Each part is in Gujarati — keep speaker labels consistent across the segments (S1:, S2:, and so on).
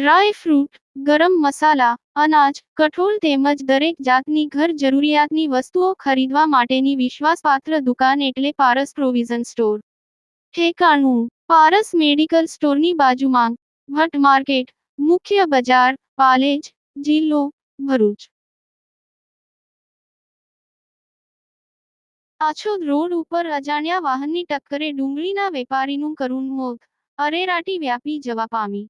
S1: ડ્રાય ફ્રૂટ, ગરમ મસાલા, અનાજ, કઠોળ તેમજ દરેક જાતની ઘર જરૂરિયાતની વસ્તુઓ ખરીદવા માટેની વિશ્વાસપાત્ર દુકાન એટલે પારસ પ્રોવિઝન સ્ટોર. ઠેકાણું, પારસ મેડિકલ સ્ટોરની બાજુમાં, ભટ્ટ માર્કેટ, મુખ્ય બજાર, પાલેજ, જિલ્લો, ભરૂચ. આછોદ રોડ ઉપર અજાણ્યા વાહનની ટક્કરે ડુંગળીના વેપારીનું કરુણ મોત, અરેરાટી વ્યાપી જવા પામી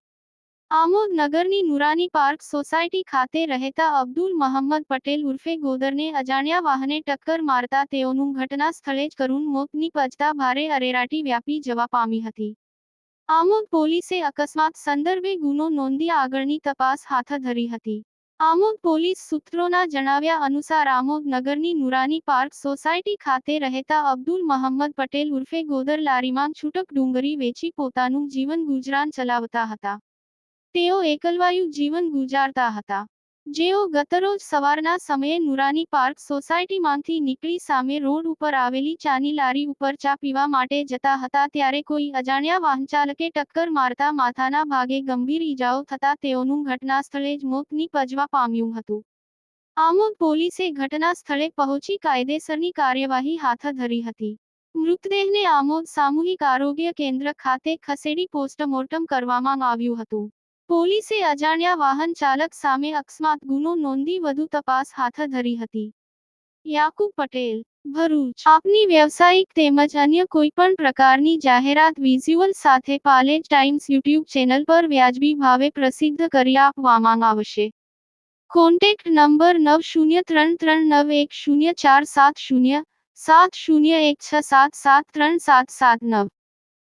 S1: આમોદ નગરની નુરાની પાર્ક સોસાયટી ખાતે રહેતા અબ્દુલ મહમ્મદ પટેલ ઉર્ફે ગોદરને અજાણ્યા વાહને ટક્કર મારતા તેઓનું ઘટના સ્થળે જ કરુણ મોત નીપજતા ભારે અરેરાટી વ્યાપી જવા પામી હતી. આમોદ પોલીસે અકસ્માત સંદર્ભે ગુનો નોંધી આગળની તપાસ હાથ ધરી હતી. આમોદ પોલીસ સૂત્રોના જણાવ્યા અનુસાર આમોદ નગરની નુરાની પાર્ક સોસાયટી ખાતે રહેતા અબ્દુલ મહમ્મદ પટેલ ઉર્ફે ગોદર લારીમાં છૂટક ડુંગરી વેચી પોતાનું જીવન ગુજરાન ચલાવતા હતા. તેઓ એકલવાયુ જીવન ગુજારતા હતા. જેઓ ગતરોજ સવારના સમયે નુરાની પાર્ક સોસાયટીમાંથી નીકળી સામે રોડ ઉપર આવેલી ચાની લારી ઉપર ચા પીવા માટે જતા હતા ત્યારે કોઈ અજાણ્યા વાહનચાલકે ટક્કર મારતા માથાના ભાગે ગંભીર ઈજાઓ થતા તેઓનું ઘટના સ્થળે જ મોત નીપજવા પામ્યું હતું. આમોદ પોલીસે ઘટના સ્થળે પહોંચી કાયદેસરની કાર્યવાહી હાથ ધરી હતી. મૃતદેહને આમોદ સામૂહિક આરોગ્ય કેન્દ્ર ખાતે ખસેડી પોસ્ટમોર્ટમ કરવામાં આવ્યું હતું. પોલીસે અજાણ્યા વાહન ચાલક સામે અકસ્માત ગુનો નોંધી વધુ તપાસ હાથ ધરી હતી. યાકુબ પટેલ, ભરૂચ. આપની વ્યવસાયિક તેમજ અન્ય કોઈ પણ પ્રકારની જાહેરાત વિઝ્યુઅલ સાથે પાલેજ ટાઈમ્સ યુટ્યુબ ચેનલ પર વ્યાજબી ભાવે પ્રસિદ્ધ કરી આપવામાં આવશે. કોન્ટેક્ટ નંબર નવ શૂન્ય ત્રણ ત્રણ નવ એક શૂન્ય ચાર સાત શૂન્ય સાત શૂન્ય એક છ સાત સાત ત્રણ સાત સાત નવ.